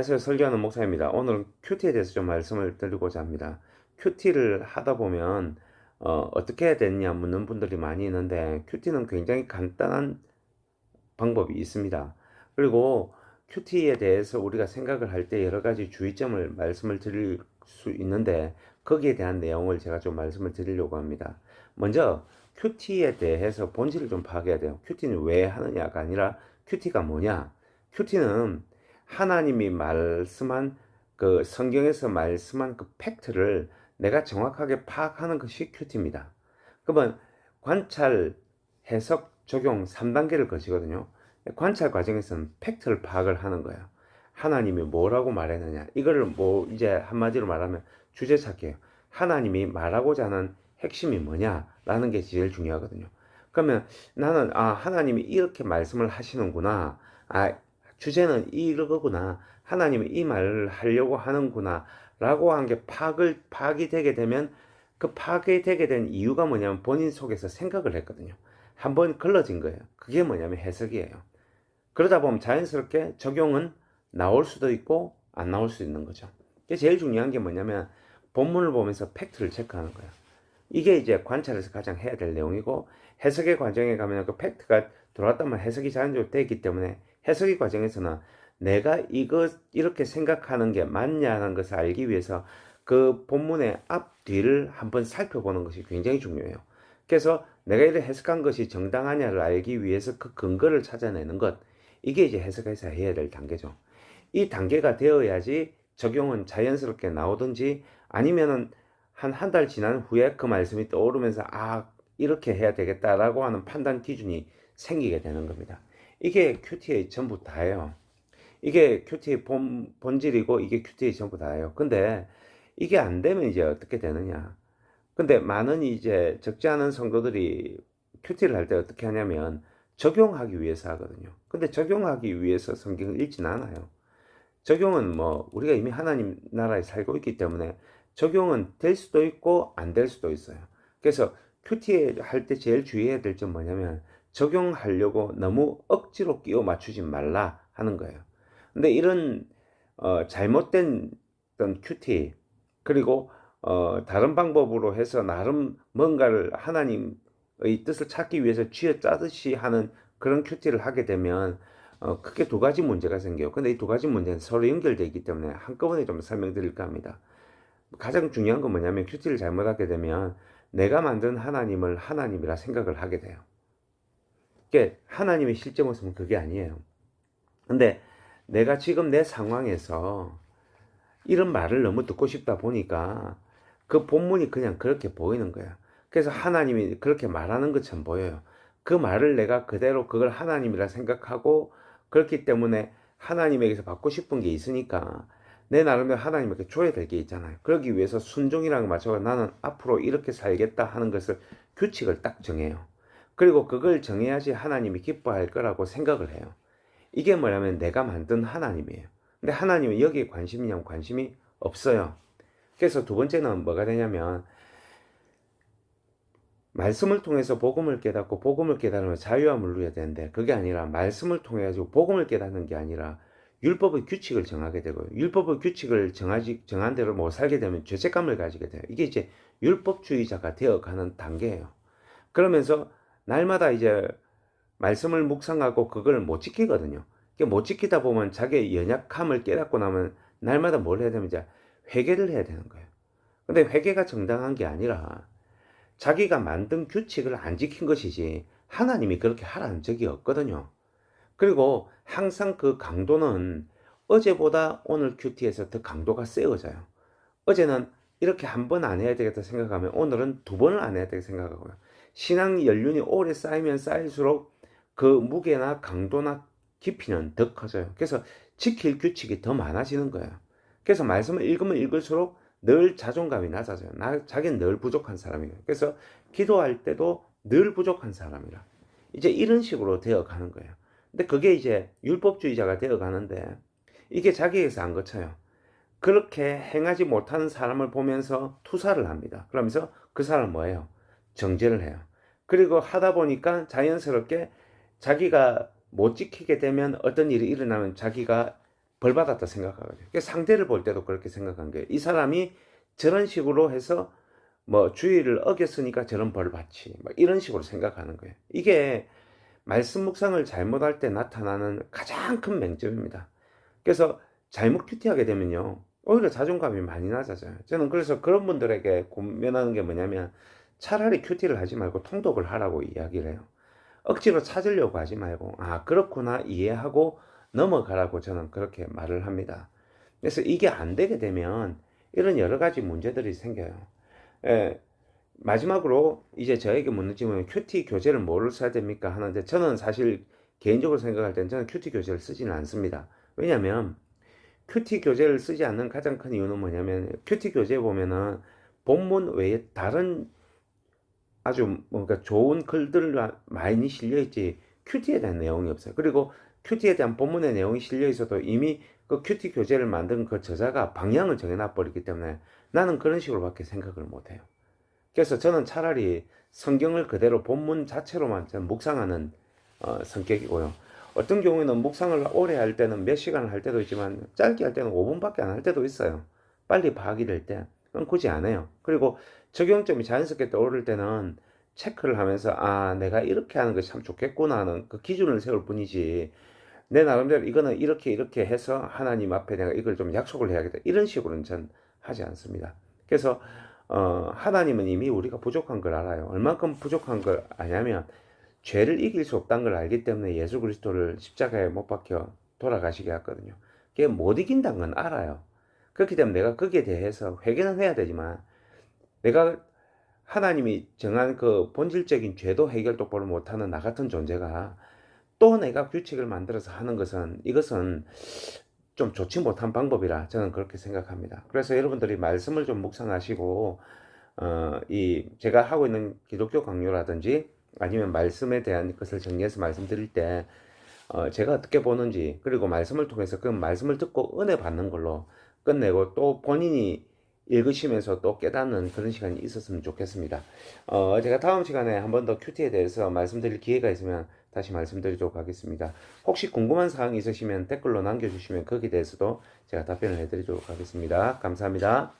안녕하세요. 설교하는 목사입니다. 오늘은 큐티에 대해서 좀 말씀을 드리고자 합니다. 큐티를 하다 보면 어, 떻게 해야 되느냐 묻는 분들이 많이 있는데 큐티는 굉장히 간단한 방법이 있습니다. 그리고 큐티에 대해서 우리가 생각을 할 때 여러 가지 주의점을 말씀을 드릴 수 있는데 거기에 대한 내용을 제가 좀 말씀을 드리려고 합니다. 먼저 큐티에 대해서 본질을 좀 파악해야 돼요. 큐티는 왜 하느냐가 아니라 큐티가 뭐냐? 큐티는 하나님이 말씀한 그 성경에서 말씀한 그 팩트를 내가 정확하게 파악하는 것이 큐티입니다. 그러면 관찰, 해석, 적용 3단계를 거치거든요. 관찰 과정에서는 팩트를 파악을 하는 거예요. 하나님이 뭐라고 말했느냐. 이거를 뭐 이제 한마디로 말하면 주제 찾기예요. 하나님이 말하고자 하는 핵심이 뭐냐라는 게 제일 중요하거든요. 그러면 나는 아 하나님이 이렇게 말씀을 하시는구나. 아 주제는 이거구나. 하나님이 이 말을 하려고 하는구나. 라고 한 게 파악을, 파악이 되게 되면 그 파악이 되게 된 이유가 뭐냐면 본인 속에서 생각을 했거든요. 한번 걸러진 거예요. 그게 뭐냐면 해석이에요. 그러다 보면 자연스럽게 적용은 나올 수도 있고 안 나올 수 있는 거죠. 제일 중요한 게 뭐냐면 본문을 보면서 팩트를 체크하는 거예요. 이게 이제 관찰에서 가장 해야 될 내용이고 해석의 과정에 가면 그 팩트가 들어왔다면 해석이 자연적으로 되기 때문에 해석의 과정에서는 내가 이거 이렇게 생각하는 게 맞냐는 것을 알기 위해서 그 본문의 앞 뒤를 한번 살펴보는 것이 굉장히 중요해요. 그래서 내가 이렇게 해석한 것이 정당하냐를 알기 위해서 그 근거를 찾아내는 것 이게 이제 해석에서 해야 될 단계죠. 이 단계가 되어야지 적용은 자연스럽게 나오든지 아니면은 한 한 달 지난 후에 그 말씀이 떠오르면서 아 이렇게 해야 되겠다라고 하는 판단 기준이 생기게 되는 겁니다. 이게 큐티의 전부 다예요. 이게 큐티의 본, 본질이고 이게 큐티의 전부 다예요. 근데 이게 안 되면 이제 어떻게 되느냐. 근데 많은 이제 적지 않은 성도들이 큐티를 할 때 어떻게 하냐면 적용하기 위해서 하거든요. 근데 적용하기 위해서 성경을 읽지는 않아요. 적용은 뭐 우리가 이미 하나님 나라에 살고 있기 때문에 적용은 될 수도 있고 안 될 수도 있어요. 그래서 큐티 할 때 제일 주의해야 될 점 뭐냐면 적용하려고 너무 억지로 끼워 맞추지 말라 하는 거예요. 근데 이런 어, 잘못된 어떤 큐티 그리고 어, 다른 방법으로 해서 나름 뭔가를 하나님의 뜻을 찾기 위해서 쥐어 짜듯이 하는 그런 큐티를 하게 되면 어, 크게 두 가지 문제가 생겨요. 근데 이 두 가지 문제는 서로 연결되어 있기 때문에 한꺼번에 좀 설명드릴까 합니다. 가장 중요한 건 뭐냐면 큐티를 잘못하게 되면 내가 만든 하나님을 하나님이라 생각을 하게 돼요. 그게 하나님의 실제 모습은 그게 아니에요. 근데 내가 지금 내 상황에서 이런 말을 너무 듣고 싶다 보니까 그 본문이 그냥 그렇게 보이는 거야. 그래서 하나님이 그렇게 말하는 것처럼 보여요. 그 말을 내가 그대로 그걸 하나님이라 생각하고 그렇기 때문에 하나님에게서 받고 싶은 게 있으니까 내 나름대로 하나님에게 줘야 될 게 있잖아요. 그러기 위해서 순종이라는 맞춰서 나는 앞으로 이렇게 살겠다 하는 것을 규칙을 딱 정해요. 그리고 그걸 정해야지 하나님이 기뻐할 거라고 생각을 해요. 이게 뭐냐면 내가 만든 하나님이에요. 근데 하나님은 여기에 관심이냐면 관심이 없어요. 그래서 두 번째는 뭐가 되냐면 말씀을 통해서 복음을 깨닫고 복음을 깨달으면 자유함을 누려야 되는데 그게 아니라 말씀을 통해 가지고 복음을 깨닫는 게 아니라 율법의 규칙을 정하게 되고요. 율법의 규칙을 정하지 정한 대로 못 살게 되면 죄책감을 가지게 돼요. 이게 이제 율법주의자가 되어 가는 단계예요. 그러면서 날마다 이제 말씀을 묵상하고 그걸 못 지키거든요. 못 지키다 보면 자기의 연약함을 깨닫고 나면 날마다 뭘 해야 되면 이제 회개를 해야 되는 거예요. 근데 회개가 정당한 게 아니라 자기가 만든 규칙을 안 지킨 것이지 하나님이 그렇게 하라는 적이 없거든요. 그리고 항상 그 강도는 어제보다 오늘 큐티에서 더 강도가 세워져요. 어제는 이렇게 한 번 안 해야 되겠다 생각하면 오늘은 두 번을 안 해야 되겠다 생각하고요. 신앙 연륜이 오래 쌓이면 쌓일수록 그 무게나 강도나 깊이는 더 커져요. 그래서 지킬 규칙이 더 많아지는 거예요. 그래서 말씀을 읽으면 읽을수록 늘 자존감이 낮아져요. 나, 자기는 늘 부족한 사람이에요. 그래서 기도할 때도 늘 부족한 사람이라. 이제 이런 식으로 되어 가는 거예요. 근데 그게 이제 율법주의자가 되어 가는데 이게 자기에서 안 거쳐요. 그렇게 행하지 못하는 사람을 보면서 투사를 합니다. 그러면서 그 사람 뭐예요? 정죄를 해요. 그리고 하다 보니까 자연스럽게 자기가 못 지키게 되면 어떤 일이 일어나면 자기가 벌 받았다 생각하거든요. 그래서 상대를 볼 때도 그렇게 생각한 게이 사람이 저런 식으로 해서 뭐 주의를 어겼으니까 저런 벌 받지. 막 이런 식으로 생각하는 거예요. 이게 말씀 묵상을 잘못할 때 나타나는 가장 큰 맹점입니다. 그래서 잘못 큐티하게 되면요. 오히려 자존감이 많이 낮아져요. 저는 그래서 그런 분들에게 고면하는 게 뭐냐면 차라리 큐티를 하지 말고 통독을 하라고 이야기를 해요. 억지로 찾으려고 하지 말고, 아, 그렇구나, 이해하고 넘어가라고 저는 그렇게 말을 합니다. 그래서 이게 안 되게 되면 이런 여러 가지 문제들이 생겨요. 예, 마지막으로 이제 저에게 묻는 질문은 큐티 교재를 뭐를 써야 됩니까? 하는데 저는 사실 개인적으로 생각할 때는 저는 큐티 교재를 쓰지는 않습니다. 왜냐면 큐티 교재를 쓰지 않는 가장 큰 이유는 뭐냐면 큐티 교재에 보면은 본문 외에 다른 아주 뭔가 좋은 글들 많이 실려 있지 큐티에 대한 내용이 없어요. 그리고 큐티에 대한 본문의 내용이 실려 있어도 이미 그 큐티 교재를 만든 그 저자가 방향을 정해놔 버리기 때문에 나는 그런 식으로밖에 생각을 못 해요. 그래서 저는 차라리 성경을 그대로 본문 자체로만 묵상하는 어, 성격이고요. 어떤 경우에는 묵상을 오래 할 때는 몇 시간을 할 때도 있지만 짧게 할 때는 5분밖에 안 할 때도 있어요. 빨리 파악이 될 때. 그럼 굳이 안 해요. 그리고 적용점이 자연스럽게 떠오를 때는 체크를 하면서 아 내가 이렇게 하는 것이 참 좋겠구나 하는 그 기준을 세울 뿐이지 내 나름대로 이거는 이렇게 이렇게 해서 하나님 앞에 내가 이걸 좀 약속을 해야겠다 이런 식으로는 전 하지 않습니다. 그래서 어, 하나님은 이미 우리가 부족한 걸 알아요. 얼만큼 부족한 걸 아냐면 죄를 이길 수 없다는 걸 알기 때문에 예수 그리스도를 십자가에 못 박혀 돌아가시게 했거든요. 그게 못 이긴다는 건 알아요. 그렇기 때문에 내가 거기에 대해서 회개는 해야 되지만 내가 하나님이 정한 그 본질적인 죄도 해결 똑바로 못하는 나 같은 존재가 또 내가 규칙을 만들어서 하는 것은 이것은 좀 좋지 못한 방법이라 저는 그렇게 생각합니다. 그래서 여러분들이 말씀을 좀 묵상하시고 어, 이 제가 하고 있는 기독교 강요라든지 아니면 말씀에 대한 것을 정리해서 말씀드릴 때 어, 제가 어떻게 보는지 그리고 말씀을 통해서 그 말씀을 듣고 은혜 받는 걸로 끝내고 또 본인이 읽으시면서 또 깨닫는 그런 시간이 있었으면 좋겠습니다. 어, 제가 다음 시간에 한 번 더 큐티에 대해서 말씀드릴 기회가 있으면 다시 말씀드리도록 하겠습니다. 혹시 궁금한 사항이 있으시면 댓글로 남겨주시면 거기에 대해서도 제가 답변을 해드리도록 하겠습니다. 감사합니다.